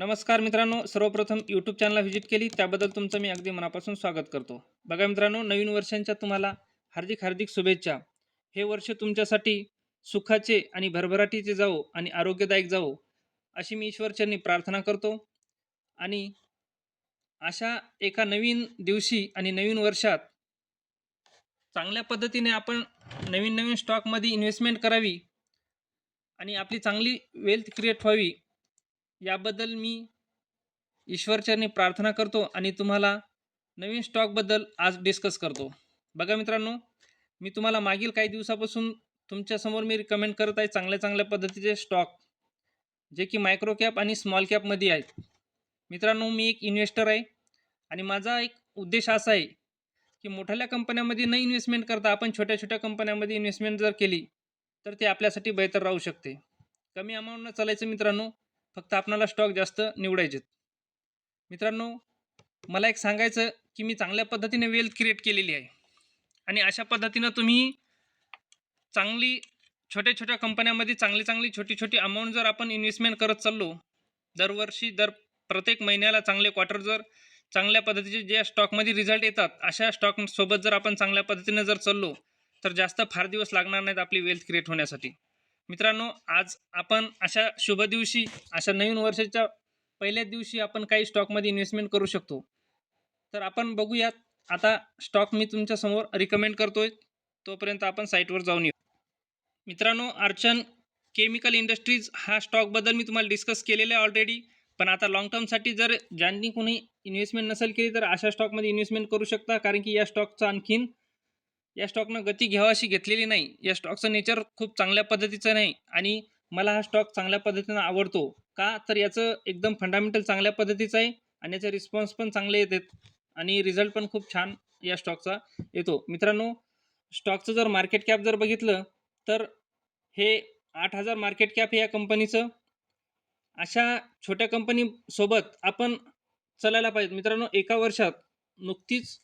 नमस्कार मित्रांनो सर्वप्रथम यूट्यूब चॅनलला व्हिजिट केली. त्याबद्दल तुमचं मी अगदी मनापासून स्वागत करतो. बघा मित्रांनो नवीन वर्षांच्या तुम्हाला हार्दिक हार्दिक शुभेच्छा. हे वर्ष तुमच्यासाठी सुखाचे आणि भरभराटीचे जावो आणि आरोग्यदायक जावो अशी मी ईश्वरचरणी प्रार्थना करतो. आणि अशा एका नवीन दिवशी आणि नवीन वर्षात चांगल्या पद्धतीने आपण नवीन नवीन स्टॉकमध्ये इन्व्हेस्टमेंट करावी आणि आपली चांगली वेल्थ क्रिएट व्हावी याबद्दल मी ईश्वरचरणी प्रार्थना करतो आणि तुम्हाला नवीन स्टॉकबद्दल आज डिस्कस करतो. बघा मित्रांनो मी तुम्हाला मागील काही दिवसापासून तुमच्यासमोर मी रिकमेंड करत आहे चांगल्या चांगल्या पद्धतीचे स्टॉक जे की मायक्रो कॅप आणि स्मॉल कॅपमध्ये आहेत. मित्रांनो मी एक इन्व्हेस्टर आहे आणि माझा एक उद्देश असा आहे की मोठ्या कंपन्यांमध्ये न इन्व्हेस्टमेंट करता आपण छोट्या छोट्या कंपन्यांमध्ये इन्व्हेस्टमेंट जर केली तर ते आपल्यासाठी बेहतर राहू शकते. कमी अमाऊंटनं चालायचं मित्रांनो फक्त आपणाला स्टॉक जास्त निवडायचेत. मित्रांनो मला एक सांगायचं की मी चांगल्या पद्धतीने वेल्थ क्रिएट केलेली आहे. आणि अशा पद्धतीनं तुम्ही चांगली छोट्या छोट्या कंपन्यामध्ये चांगली चांगली छोटी छोटी अमाऊंट जर आपण इन्व्हेस्टमेंट करत चाललो दरवर्षी दर प्रत्येक महिन्याला चांगले क्वार्टर जर चांगल्या पद्धतीचे ज्या स्टॉकमध्ये रिझल्ट येतात अशा स्टॉकसोबत जर आपण चांगल्या पद्धतीने जर चाललो तर जास्त फार दिवस लागणार नाहीत आपली वेल्थ क्रिएट होण्यासाठी. मित्रांनो आज आपण अशा शुभ दिवशी अशा नवीन वर्षाच्या पहिल्याच दिवशी आपण काही स्टॉकमध्ये इन्व्हेस्टमेंट करू शकतो. तर आपण बघूयात आता स्टॉक मी तुमच्यासमोर रिकमेंड करतोय तोपर्यंत आपण साईटवर जाऊन येऊ. मित्रांनो अर्चन केमिकल इंडस्ट्रीज हा स्टॉकबद्दल मी तुम्हाला डिस्कस केलेलं आहे ऑलरेडी पण आता लॉंग टर्मसाठी जर ज्यांनी कोणी इन्व्हेस्टमेंट नसेल केली तर अशा स्टॉकमध्ये इन्व्हेस्टमेंट करू शकता कारण की या स्टॉकचं आणखीन या स्टॉकनं गती घ्यावाशी अशी घेतलेली नाही. या स्टॉकचं नेचर खूप चांगल्या पद्धतीचं नाही आणि मला हा स्टॉक चांगल्या पद्धतीनं आवडतो. का? तर याचं एकदम फंडामेंटल चांगल्या पद्धतीचं आहे आणि याचे रिस्पॉन्स पण चांगले येतात आणि रिझल्ट पण खूप छान या स्टॉकचा येतो. मित्रांनो स्टॉकचं जर मार्केट कॅप जर बघितलं तर हे आठ हजार मार्केट कॅप या कंपनीचं अशा छोट्या कंपनीसोबत आपण चालायला पाहिजे. मित्रांनो एका वर्षात नुकतीच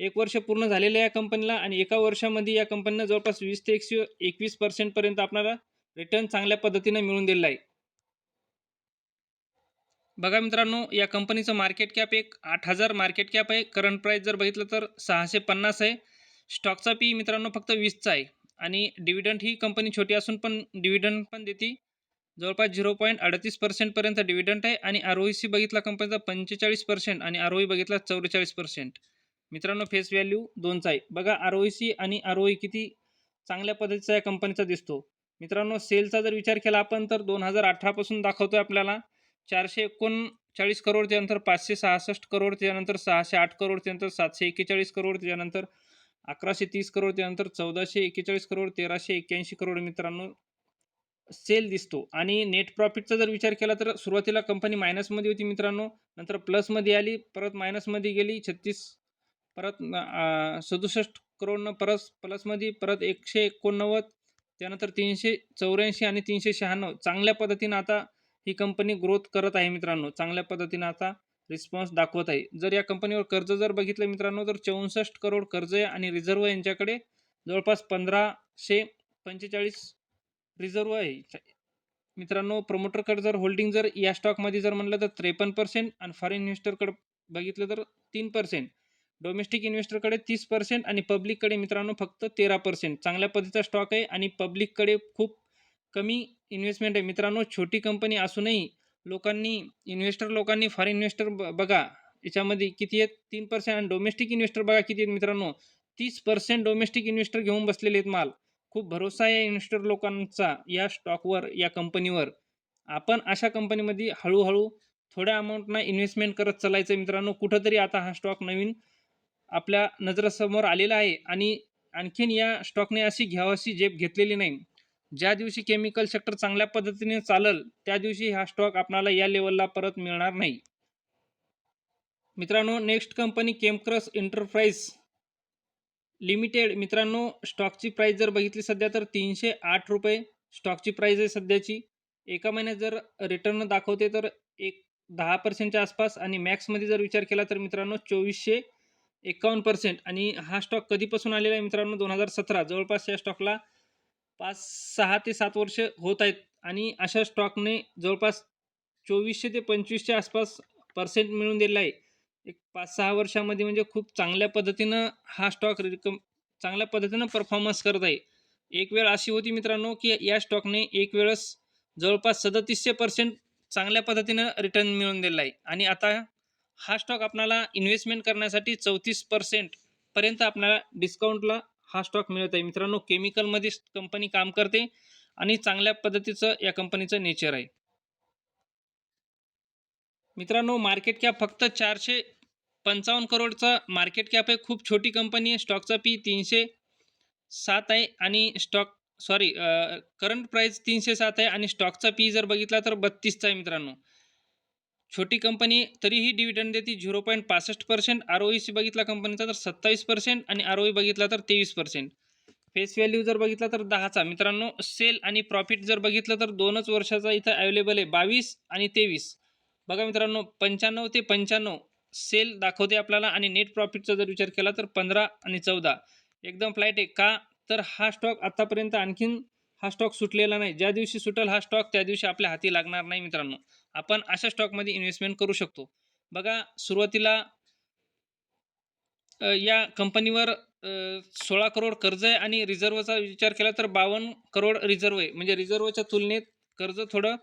एक वर्ष पूर्ण झालेलं आहे या कंपनीला आणि एका वर्षामध्ये या कंपनीनं जवळपास वीस ते एकशे एकवीस पर्सेंटपर्यंत आपल्याला रिटर्न चांगल्या पद्धतीनं मिळून दिलेला आहे. बघा मित्रांनो या कंपनीचं मार्केट कॅप एक आठ हजार मार्केट कॅप आहे. करंट प्राईस जर बघितलं तर सहाशे पन्नास आहे. स्टॉकचा पी मित्रांनो फक्त वीसचा आहे. आणि डिव्हिडंड ही कंपनी छोटी असून पण डिव्हिडंड पण देते. जवळपास झिरो पॉईंट अडतीस पर्सेंटपर्यंत डिव्हिडंड आहे. आणि आर ओ सी बघितला कंपनीचा पंचेचाळीस पर्सेंट आणि आर ओ बघितला चौवेचाळीस पर्सेंट मित्रांनो फेस व्हॅल्यू दोनचा आहे. बघा आर ओ सी आणि आर ओ किती चांगल्या पद्धतीचा या कंपनीचा दिसतो. मित्रांनो सेलचा जर विचार केला आपण तर दोन हजार अठरापासून दाखवतोय आपल्याला. चारशे एकोणचाळीस करोड त्यानंतर पाचशे सहासष्ट करोड त्यानंतर सहाशे आठ करोड त्यानंतर सातशे एक्केचाळीस करोड त्यानंतर अकराशे तीस करोड त्यानंतर चौदाशे एक्केचाळीस करोड तेराशे एक्क्याऐंशी करोड मित्रांनो सेल दिसतो. आणि नेट प्रॉफिटचा जर विचार केला तर सुरुवातीला कंपनी मायनसमध्ये होती मित्रांनो नंतर प्लसमध्ये आली परत मायनसमध्ये गेली छत्तीस परत सदुसष्ट करोडनं परत प्लसमध्ये परत एकशे एकोणनव्वद त्यानंतर तीनशे चौऱ्याऐंशी आणि तीनशे शहाण्णव. चांगल्या पद्धतीनं आता ही कंपनी ग्रोथ करत आहे मित्रांनो. चांगल्या पद्धतीनं आता रिस्पॉन्स दाखवत आहे. जर या कंपनीवर कर्ज जर बघितलं मित्रांनो तर चौसष्ट करोड कर्ज आहे आणि रिझर्व यांच्याकडे जवळपास पंधराशे पंचेचाळीस रिझर्व आहे. मित्रांनो प्रमोटरकडे जर होल्डिंग जर या स्टॉकमध्ये जर म्हणलं तर त्रेपन्न पर्सेंट आणि फॉरेन इन्व्हेस्टरकडे बघितलं तर तीन पर्सेंट डोमेस्टिक इन्व्हेस्टरकडे तीस पर्सेंट आणि पब्लिककडे मित्रांनो फक्त तेरा पर्सेंट चांगल्या पद्धतीचा स्टॉक आहे आणि पब्लिककडे खूप कमी इन्व्हेस्टमेंट आहे. मित्रांनो छोटी कंपनी असूनही लोकांनी इन्व्हेस्टर लोकांनी फॉरेन इन्व्हेस्टर ब बघा याच्यामध्ये किती आहेत? तीन पर्सेंट आणि डोमेस्टिक इन्व्हेस्टर बघा किती आहेत मित्रांनो? तीस पर्सेंट डोमेस्टिक इन्व्हेस्टर घेऊन बसलेले आहेत माल. खूप भरोसा आहे इन्व्हेस्टर लोकांचा या स्टॉकवर या कंपनीवर आपण अशा कंपनीमध्ये हळूहळू थोड्या अमाऊंटना इन्व्हेस्टमेंट करत चालायचं मित्रांनो. कुठंतरी आता हा स्टॉक नवीन आपल्या नजरेसमोर आलेला आहे आणि आणखीन या स्टॉकने अशी घ्यावाशी झेप घेतलेली नाही. ज्या दिवशी केमिकल सेक्टर चांगल्या पद्धतीने चालल त्या दिवशी हा स्टॉक आपणाला या लेवलला परत मिळणार नाही. मित्रांनो next company Chemcrux enterprise limited मित्रांनो स्टॉकची प्राईस जर बघितली सध्या तर तीनशे आठ रुपये स्टॉकची प्राईस आहे सध्याची. एका महिन्यात जर रिटर्न दाखवते तर एक दहा पर्सेंटच्या आसपास आणि मॅक्समध्ये जर विचार केला तर मित्रांनो चोवीसशे एकावन्न पर्सेंट आणि हा स्टॉक कधीपासून आलेला आहे मित्रांनो? दोन हजार सतरा. जवळपास या स्टॉकला पाच सहा ते सात वर्ष होत आहेत. आणि अशा स्टॉकने जवळपास चोवीसशे ते पंचवीसच्या आसपास पर्सेंट मिळून दिलेला आहे. एक पाच सहा वर्षामध्ये म्हणजे खूप चांगल्या पद्धतीनं हा स्टॉक रिकम चांगल्या पद्धतीनं परफॉर्मन्स करत आहे. एक वेळ अशी होती मित्रांनो की या स्टॉकने एक वेळेस जवळपास सदतीसशे पर्सेंट चांगल्या पद्धतीनं रिटर्न मिळून दिलेला आहे. आणि आता हा स्टॉक आपल्याला इन्व्हेस्टमेंट करण्यासाठी चौतीस पर्सेंट पर्यंत आपल्याला डिस्काउंटला हा स्टॉक मिळत आहे. मित्रांनो केमिकलमध्ये कंपनी काम करते आणि चांगल्या पद्धतीचं या कंपनीचं नेचर आहे. मित्रांनो मार्केट कॅप फक्त चारशे पंचावन्न करोडचा मार्केट कॅप आहे. खूप छोटी कंपनी आहे. स्टॉकचा पी तीनशे सात आहे आणि स्टॉक सॉरी करंट प्राईस तीनशे सात आहे आणि स्टॉकचा पी जर बघितला तर बत्तीसचा आहे मित्रांनो. छोटी कंपनी तरीही डिव्हिडंड देते झिरो पॉईंट पासष्ट पर्सेंट आर ओ सी बघितला कंपनीचा तर सत्तावीस पर्सेंट आणि आर ओ बघितला तर तेवीस पर्सेंट फेस व्हॅल्यू जर बघितला तर दहाचा. मित्रांनो सेल आणि प्रॉफिट जर बघितलं तर दोनच वर्षाचा इथं अवेलेबल आहे बावीस आणि तेवीस. बघा मित्रांनो पंच्याण्णव ते पंच्याण्णव सेल दाखवते आपल्याला आणि नेट प्रॉफिटचा जर विचार केला तर पंधरा आणि चौदा. एकदम फ्लाईट आहे. का? तर हा स्टॉक आत्तापर्यंत आणखीन हा स्टॉक सुटलेला नाही. ज्या दिवशी सुटेल हा स्टॉक त्या दिवशी आपल्या हाती लागणार नाही मित्रांनो. आपण अशा स्टॉकमध्ये इन्व्हेस्टमेंट करू शकतो. बघा सुरुवातीला या कंपनीवर सोळा करोड कर्ज आहे आणि रिझर्वचा विचार केला तर बावन्न करोड रिझर्व आहे. म्हणजे रिझर्वच्या तुलनेत कर्ज थोडं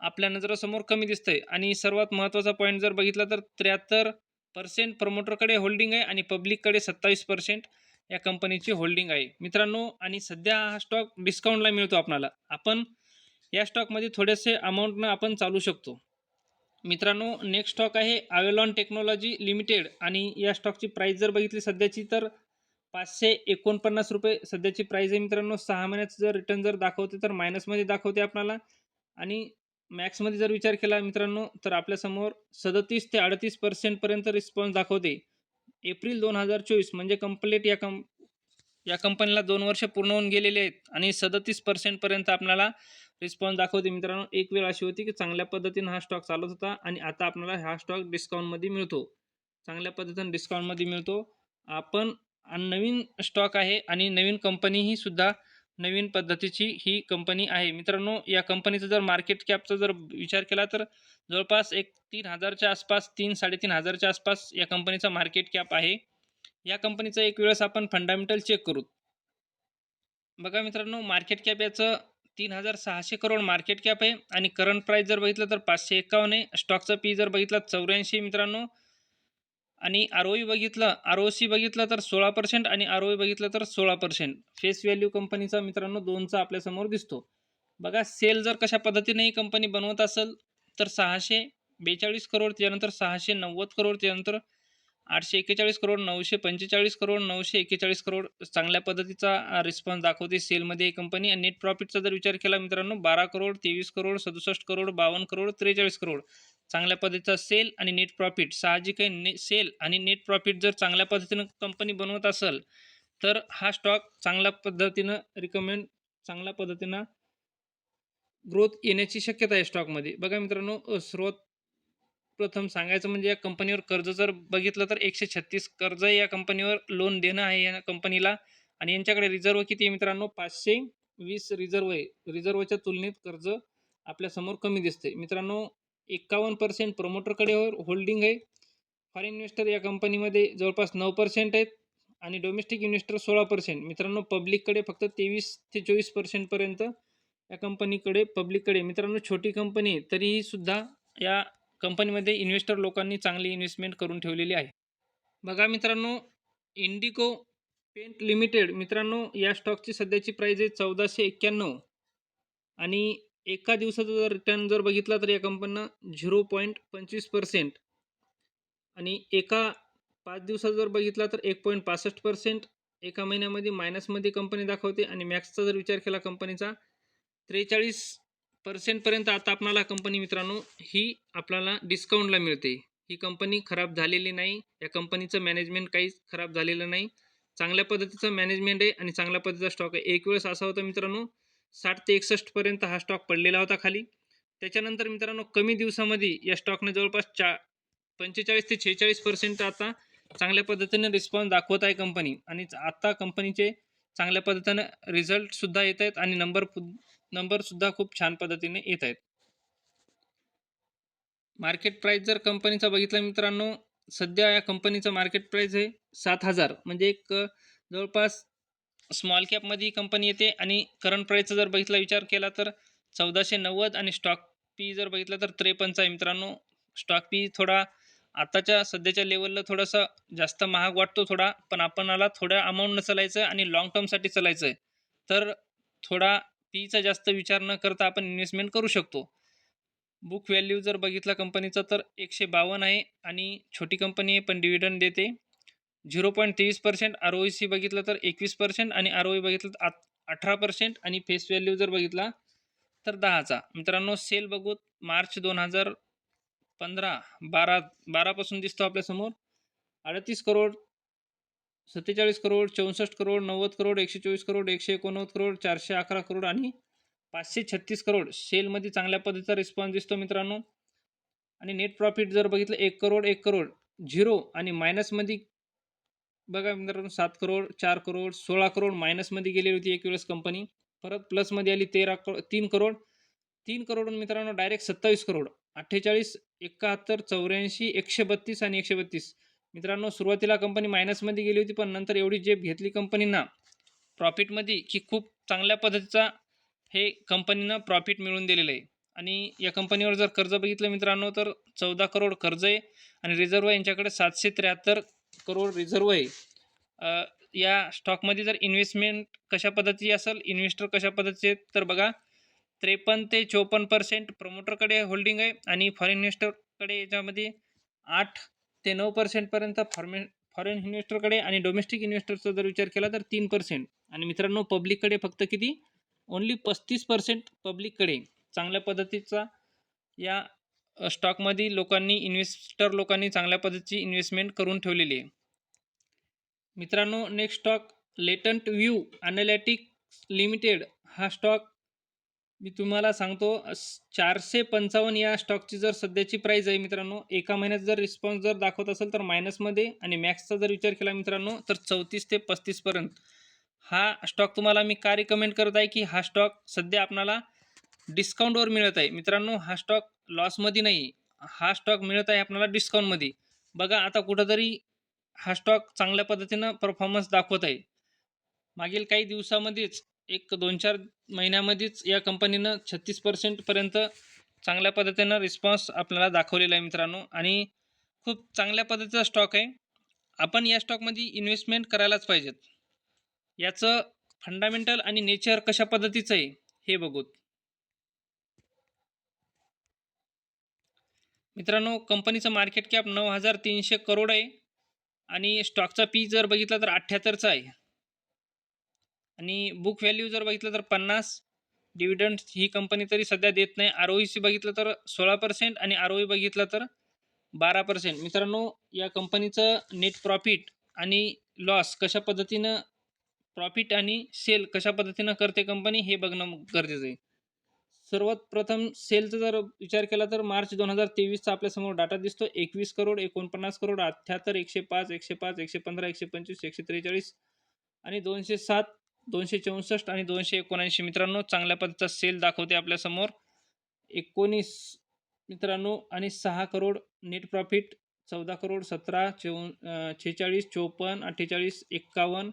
आपल्या नजरासमोर कमी दिसतंय. आणि सर्वात महत्त्वाचा पॉईंट जर बघितला तर त्र्याहत्तर पर्सेंट प्रमोटरकडे होल्डिंग आहे आणि पब्लिककडे सत्तावीस पर्सेंट या कंपनीची होल्डिंग आहे. मित्रांनो आणि सध्या हा स्टॉक डिस्काउंटला मिळतो आपणाला. आपण या स्टॉकमध्ये थोडेसे अमाऊंटनं आपण चालू शकतो. मित्रांनो नेक्स्ट स्टॉक आहे आवेलॉन टेक्नॉलॉजी लिमिटेड आणि या स्टॉकची प्राईस जर बघितली सध्याची तर पाचशे एकोणपन्नास रुपये सध्याची प्राईस आहे मित्रांनो. सहा महिन्याचं जर रिटर्न जर दाखवते तर मायनसमध्ये दाखवते आपल्याला आणि मॅक्समध्ये जर विचार केला मित्रांनो तर आपल्यासमोर सदतीस ते अडतीस पर्सेंटपर्यंत रिस्पॉन्स दाखवते. एप्रिल दोन हजार चोवीस म्हणजे कंप्लीट या कं या कंपनीला दोन वर्ष पूर्ण होऊन गेलेले आहेत. आणि सदतीस पर्सेंटपर्यंत आपल्याला रिस्पॉन्स दाखवते मित्रांनो. एक वेळ अशी होती की चांगल्या पद्धतीनं हा स्टॉक चालत होता आणि आता आपल्याला हा स्टॉक डिस्काउंटमध्ये मिळतो. चांगल्या पद्धतीनं डिस्काउंटमध्ये मिळतो. आपण नवीन स्टॉक आहे आणि नवीन कंपनी ही सुद्धा नवीन पद्धतीची ही कंपनी आहे. मित्रांनो या कंपनीचा जर मार्केट कॅपचा जर विचार केला तर जवळपास एक तीन हजारच्या आसपास तीन साडेतीन हजारच्या आसपास या कंपनीचा मार्केट कॅप आहे. या कंपनीचा एक वेळेस आपण फंडामेंटल चेक करू. बघा मित्रांनो मार्केट कॅप याचं तीन हजार सहाशे करोड मार्केट कॅप आहे. आणि करंट प्राईस जर बघितलं तर पाचशे एकावन्न आहे. स्टॉकचा पी जर बघितला चौऱ्याऐंशी मित्रांनो. आणि आर ओई बघितलं आर ओ सी बघितलं तर सोळा पर्सेंट आणि आर ओई बघितलं तर सोळा पर्सेंट फेस व्हॅल्यू कंपनीचा मित्रांनो दोनचा आपल्यासमोर दिसतो. बघा सेल जर कशा पद्धतीने ही कंपनी बनवत असेल तर सहाशे बेचाळीस करोड त्यानंतर सहाशे नव्वद करोड त्यानंतर आठशे एक्केचाळीस करोड नऊशे पंचेचाळीस करोड नऊशे एक्केचाळीस करोड चांगल्या पद्धतीचा रिस्पॉन्स दाखवते सेलमध्ये ही कंपनी आणि नेट प्रॉफिटचा जर विचार केला मित्रांनो बारा करोड तेवीस करोड सदुसष्ट करोड बावन्न करोड त्रेचाळीस करोड चांगल्या पद्धतीचा सेल आणि नेट प्रॉफिट साहजिक आहे ने सेल आणि नेट प्रॉफिट जर चांगल्या पद्धतीनं कंपनी बनवत असेल तर हा स्टॉक चांगल्या पद्धतीनं रिकमेंड चांगल्या पद्धतीनं ग्रोथ येण्याची शक्यता आहे स्टॉकमध्ये बघा मित्रांनो स्रोत प्रथम सांगायचं म्हणजे या कंपनीवर कर्ज जर बघितलं तर एकशे छत्तीस कर्ज या कंपनीवर लोन देणं आहे या कंपनीला आणि यांच्याकडे रिझर्व किती आहे मित्रांनो? पाचशे वीस रिझर्व आहे. रिझर्वच्या तुलनेत कर्ज आपल्यासमोर कमी दिसते मित्रांनो एक्कावन्न पर्सेंट प्रमोटरकडे होल्डिंग आहे. फॉरेन इन्व्हेस्टर या कंपनीमध्ये जवळपास नऊ पर्सेंट आहेत. आणि डोमेस्टिक इन्व्हेस्टर सोळा पर्सेंट मित्रांनो पब्लिककडे फक्त तेवीस ते चोवीस पर्सेंटपर्यंत या कंपनीकडे पब्लिककडे मित्रांनो छोटी कंपनी आहे, तरीही सुद्धा या कंपनीमध्ये इन्व्हेस्टर लोकांनी चांगली इन्व्हेस्टमेंट करून ठेवलेली आहे. बघा मित्रांनो इंडिको पेंट लिमिटेड मित्रांनो या स्टॉकची सध्याची प्राईज आहे चौदाशे एक्क्याण्णव. आणि एका दिवसाचा जर रिटर्न जर बघितला तर या कंपनीनं झिरो पॉईंट पंचवीस पर्सेंट आणि एका पाच दिवसाचा जर बघितला तर एक पॉईंट पासष्ट पर्सेंट एका महिन्यामध्ये मायनसमध्ये कंपनी दाखवते आणि मॅक्सचा जर विचार केला कंपनीचा त्रेचाळीस पर्सेंटपर्यंत आता आपणाला कंपनी मित्रांनो ही आपल्याला डिस्काउंटला मिळते. ही कंपनी खराब झालेली नाही. या कंपनीचं मॅनेजमेंट काहीच खराब झालेलं नाही. चांगल्या पद्धतीचं मॅनेजमेंट आहे आणि चांगल्या पद्धतीचा स्टॉक आहे. एक वेळेस असा होता मित्रांनो साठ ते एकसष्टपर्यंत हा स्टॉक पडलेला होता खाली. त्याच्यानंतर मित्रांनो कमी दिवसामध्ये या स्टॉकने जवळपास चा पंचेचाळीस ते छेचाळीस पर्सेंट आता चांगल्या पद्धतीने रिस्पॉन्स दाखवत आहे कंपनी आणि आता कंपनीचे चांगल्या पद्धतीनं रिझल्टसुद्धा येत आहेत आणि नंबर नंबरसुद्धा खूप छान पद्धतीने येत आहेत. मार्केट प्राईस जर कंपनीचा बघितला मित्रांनो सध्या या कंपनीचं मार्केट प्राईस आहे सात हजार. म्हणजे एक जवळपास स्मॉल कॅपमध्ये ही कंपनी येते आणि करंट प्राईसचा जर बघितला विचार केला तर चौदाशे नव्वद आणि स्टॉक पी जर बघितलं तर त्रेपन्नचा आहे मित्रांनो. स्टॉक पी थोडा आताच्या सध्याच्या लेवलला थोडासा जास्त महाग वाटतो थोडा पण आपणाला थोड्या अमाऊंटनं चालायचं आणि लॉंग टर्मसाठी चालायचं आहे तर थोडा पीचा जास्त विचार न करता आपण इन्व्हेस्टमेंट करू शकतो. बुक व्हॅल्यू जर बघितला कंपनीचा तर एकशे बावन्न आहे आणि छोटी कंपनी आहे पण डिव्हिडंड देते. झिरो पॉईंट तेवीस पर्सेंट आर ओ सी बघितलं तर एकवीस पर्सेंट आणि आर ओ बघितलं तर आत- अठरा पर्सेंट आणि फेस व्हॅल्यू जर बघितला तर दहाचा. मित्रांनो सेल बघूत मार्च दोन हजार पंधरा बारा बारापासून दिसतो आपल्यासमोर. अडतीस करोड सत्तेचाळीस करोड चौसष्ट करोड नव्वद करोड एकशे चोवीस करोड एकशे एकोणनव्वद करोड चारशे अकरा करोड आणि पाचशे छत्तीस करोड सेलमध्ये चांगल्या पद्धतीचा रिस्पॉन्स दिसतो मित्रांनो. आणि नेट प्रॉफिट जर बघितलं एक करोड एक करोड झिरो आणि मायनसमध्ये बघा मित्रांनो सात करोड चार करोड सोळा करोड मायनसमध्ये गेलेली होती एक वेळेस कंपनी परत प्लसमध्ये आली तेरा करो तीन करोड. तीन करोडून मित्रांनो डायरेक्ट सत्तावीस करोड. अठ्ठेचाळीस एकाहत्तर चौऱ्याऐंशी एकशे बत्तीस आणि एकशे बत्तीस मित्रांनो सुरुवातीला कंपनी मायनसमध्ये गेली होती पण नंतर एवढी जेब घेतली कंपनीना प्रॉफिटमध्ये की खूप चांगल्या पद्धतीचा हे कंपनीनं प्रॉफिट मिळवून दिलेलं आहे. आणि या कंपनीवर जर कर्ज बघितलं मित्रांनो तर चौदा करोड कर्ज आहे आणि रिझर्व यांच्याकडे सातशे त्र्याहत्तर करोड रिझर्व आहे. या स्टॉकमध्ये जर इन्व्हेस्टमेंट कशा पद्धतीची असेल इन्व्हेस्टर कशा पद्धतीचे तर बघा त्रेपन्न ते चोपन्न पर्सेंट प्रमोटरकडे होल्डिंग आहे आणि फॉरेन इन्व्हेस्टरकडे याच्यामध्ये आठ ते नऊ पर्सेंटपर्यंत फॉर्मे फॉरेन इन्व्हेस्टरकडे आणि डोमेस्टिक इन्व्हेस्टरचा जर विचार केला तर तीन पर्सेंट आणि मित्रांनो पब्लिककडे फक्त किती? ओन्ली पस्तीस पर्सेंट पब्लिककडे चांगल्या पद्धतीचा या स्टॉकमध्ये लोकांनी इन्व्हेस्टर लोकांनी चांगल्या पद्धतीची इन्व्हेस्टमेंट करून ठेवलेली आहे. मित्रांनो next stock Latent View Analytics Limited हा स्टॉक मी तुम्हाला सांगतो चारशे पंचावन्न या स्टॉकची जर सध्याची प्राईज आहे मित्रांनो एका महिन्यात जर रिस्पॉन्स जर दाखवत असेल तर मायनसमध्ये आणि मॅक्सचा जर विचार केला मित्रांनो तर चौतीस ते पस्तीसपर्यंत हा स्टॉक तुम्हाला मी का रिकमेंड करत आहे की हा स्टॉक सध्या आपणाला डिस्काउंटवर मिळत आहे? मित्रांनो हा स्टॉक लॉसमध्ये नाही हा स्टॉक मिळत आहे आपल्याला डिस्काउंटमध्ये बघा आता कुठंतरी हा स्टॉक चांगल्या पद्धतीनं परफॉर्मन्स दाखवत आहे. मागील काही दिवसामध्येच एक दोन चार महिन्यामध्येच या कंपनीनं छत्तीस पर्सेंटपर्यंत चांगल्या पद्धतीनं रिस्पॉन्स आपल्याला दाखवलेला आहे मित्रांनो. आणि खूप चांगल्या पद्धतीचा स्टॉक आहे. आपण या स्टॉकमध्ये इन्व्हेस्टमेंट करायलाच पाहिजेत. याचं फंडामेंटल आणि नेचर कशा पद्धतीचं आहे हे बघूत. मित्रांनो कंपनीचं मार्केट कॅप नऊ हजार तीनशे करोड आहे. आणि स्टॉकचा पी जर बघितला तर अठ्ठ्याहत्तरचा आहे. आणि बुक व्हॅल्यू जर बघितलं तर पन्नास. डिव्हिडंड ही कंपनी तरी सध्या देत नाही. आर ओ सी बघितलं तर सोळा पर्सेंट आणि आर ओ बघितलं तर बारा पर्सेंट मित्रांनो या कंपनीचं नेट प्रॉफिट आणि लॉस कशा पद्धतीनं प्रॉफिट आणि सेल कशा पद्धतीनं करते कंपनी हे बघणं गरजेचं आहे. सर्वात प्रथम सेलचा जर विचार केला तर मार्च दोन हजार तेवीसचा आपल्यासमोर डाटा दिसतो. एकवीस करोड एकोणपन्नास करोड अठ्ठ्याहत्तर एकशे पाच एकशे पाच एकशे पंधरा एकशे पंचवीस एकशे त्रेचाळीस आणि दोनशे सात दोनशे चौसष्ट आणि दोनशे एकोणऐंशी. मित्रांनो चांगल्या पद्धतीचा सेल दाखवते आपल्यासमोर. एकोणीस मित्रांनो आणि सहा करोड नेट प्रॉफिट चौदा करोड सतरा चौ छेचाळीस चोपन्न अठ्ठेचाळीस एक्कावन्न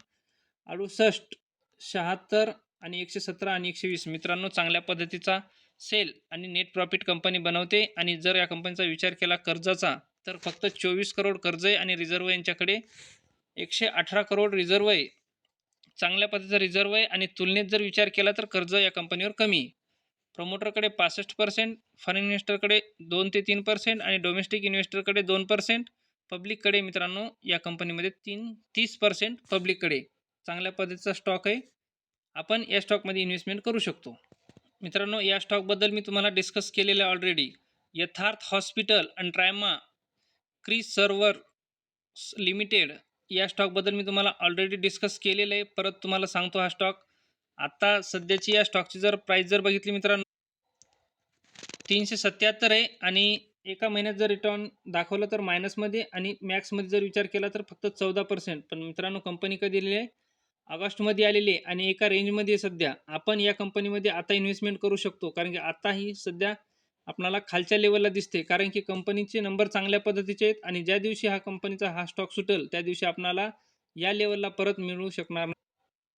अडुसष्ट शहात्तर आणि एकशे सतरा आणि एकशे वीस. मित्रांनो चांगल्या पद्धतीचा सेल आणि नेट प्रॉफिट कंपनी बनवते. आणि जर या कंपनीचा विचार केला कर्जाचा तर फक्त चोवीस करोड कर्ज आहे आणि रिझर्व यांच्याकडे एकशे अठरा करोड रिझर्व आहे. चांगल्या पद्धतीचा रिझर्व आहे आणि तुलनेत जर विचार केला तर कर्ज या कंपनीवर कमी प्रमोटरकडे पासष्ट पर्सेंट फॉरेन इन्व्हेस्टरकडे दोन ते तीन पर्सेंट आणि डोमेस्टिक इन्व्हेस्टरकडे दोन पर्सेंट पब्लिककडे मित्रांनो या कंपनीमध्ये तीन तीस पर्सेंट पब्लिककडे चांगल्या पद्धतीचा स्टॉक आहे. आपण या स्टॉकमध्ये इन्व्हेस्टमेंट करू शकतो. मित्रांनो या स्टॉकबद्दल मी तुम्हाला डिस्कस केलेलं आहे already Yatharth Hospital and Trauma Care Services Limited या स्टॉकबद्दल मी तुम्हाला ऑलरेडी डिस्कस केलेलं आहे. परत तुम्हाला सांगतो हा स्टॉक आत्ता सध्याची या स्टॉकची जर प्राईस जर बघितली मित्रांनो तीनशे सत्याहत्तर आहे आणि एका महिन्यात जर रिटर्न दाखवलं तर मायनसमध्ये आणि मॅक्समध्ये जर विचार केला तर फक्त चौदा पर्सेंट पण मित्रांनो कंपनी कधी दिलेली आहे? ऑगस्टमध्ये आलेली आहे आणि एका रेंजमध्ये आहे सध्या. आपण या कंपनीमध्ये आता इन्व्हेस्टमेंट करू शकतो. कारण की आता ही सध्या आपणाला खालच्या लेवलला दिसते. कारण की कंपनीचे नंबर चांगल्या पद्धतीचे आहेत आणि ज्या दिवशी हा कंपनीचा हा स्टॉक सुटेल त्या दिवशी आपणाला या लेवलला परत मिळू शकणार नाही.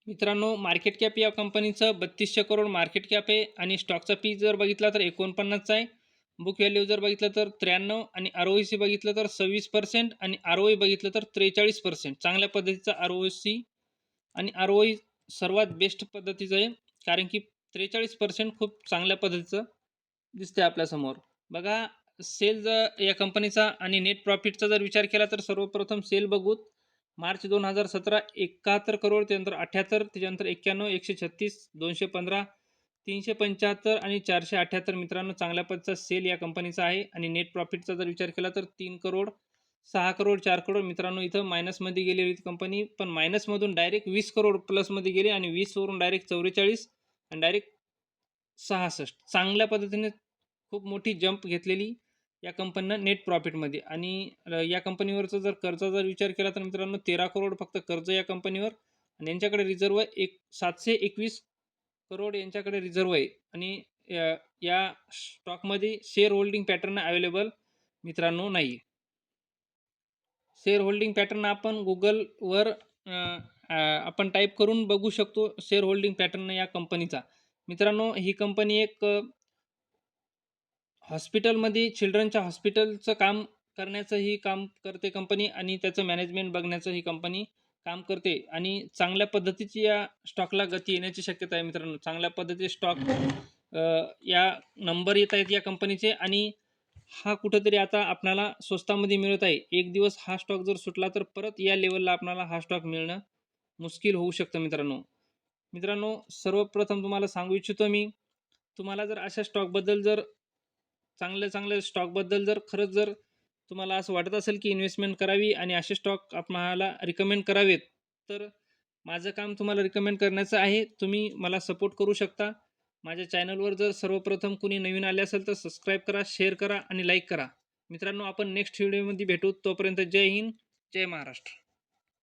मित्रांनो मार्केट कॅप या कंपनीचं बत्तीसशे करोड मार्केट कॅप आहे आणि स्टॉकचा पी जर बघितला तर एकोणपन्नासचा आहे. बुक व्हॅल्यू जर बघितलं तर त्र्याण्णव आणि आर ओ सी बघितलं तर सव्वीस पर्सेंट आणि आर ओ बघितलं तर त्रेचाळीस पर्सेंट चांगल्या पद्धतीचा आर ओ सी आणि आर ओ सर्वात बेस्ट पद्धतीचं आहे. कारण की त्रेचाळीस पर्सेंट खूप चांगल्या पद्धतीचं दिसते आपल्यासमोर. बघा सेल जर या कंपनीचा आणि नेट प्रॉफिटचा जर विचार केला तर सर्वप्रथम सेल बघूत. मार्च दोन हजार सतरा एकाहत्तर करोड त्यानंतर अठ्ठ्याहत्तर त्याच्यानंतर एक्क्याण्णव एकशे छत्तीस दोनशे पंधरा तीनशे पंच्याहत्तर आणि चारशे अठ्ठ्याहत्तर मित्रांनो चांगल्या पदचा सेल या कंपनीचा आहे. आणि नेट प्रॉफिटचा जर विचार केला तर तीन करोड सहा करोड चार करोड मित्रांनो इथं मायनसमध्ये गेली होती कंपनी पण मायनसमधून डायरेक्ट वीस करोड प्लसमध्ये गेली आणि वीसवरून डायरेक्ट चौवेचाळीस आणि डायरेक्ट सहासष्ट. चांगल्या पद्धतीने खूप मोठी जंप घेतलेली या कंपनीनं नेट प्रॉफिटमध्ये आणि अ, या कंपनीवरचं जर कर्जा जर विचार केला तर मित्रांनो तेरा करोड फक्त कर्ज या कंपनीवर आणि यांच्याकडे रिझर्व एक सातशे एकवीस करोड यांच्याकडे रिझर्व आहे. आणि या स्टॉकमध्ये शेअर होल्डिंग पॅटर्न अवेलेबल मित्रांनो नाही आहे शेअर होल्डिंग पॅटर्न आपण गुगलवर आपण टाईप करून बघू शकतो शेअर होल्डिंग पॅटर्न या कंपनीचा मित्रांनो ही कंपनी एक हॉस्पिटलमध्ये चिल्ड्रनच्या हॉस्पिटलचं काम करण्याचं ही काम करते कंपनी आणि त्याचं मॅनेजमेंट बघण्याचं ही कंपनी काम करते. आणि चांगल्या पद्धतीची या स्टॉकला गती येण्याची शक्यता आहे मित्रांनो. चांगल्या पद्धतीचे स्टॉक या नंबर येत आहेत या कंपनीचे आणि हा कुठंतरी आता आपणाला स्वस्तामध्ये मिळत आहे. एक दिवस हा स्टॉक जर सुटला तर परत या लेवलला आपणाला हा स्टॉक मिळणं मुश्किल होऊ शकतं मित्रांनो. मित्रांनो सर्वप्रथम तुम्हाला सांगू इच्छितो मी तुम्हाला जर अशा स्टॉकबद्दल जर चांगल्या चांगल्या स्टॉकबद्दल जर खरंच जर तुम्हाला असं वाटत असेल की इन्व्हेस्टमेंट करावी आणि असे स्टॉक आपणाला रिकमेंड करावेत तर माझं काम तुम्हाला रिकमेंड करण्याचं आहे. तुम्ही मला सपोर्ट करू शकता. माझ्या चॅनलवर जर सर्वप्रथम कुणी नवीन आले असेल तर सबस्क्राईब करा शेअर करा आणि लाईक करा. मित्रांनो आपण नेक्स्ट व्हिडिओमध्ये भेटू. तोपर्यंत जय हिंद जय महाराष्ट्र.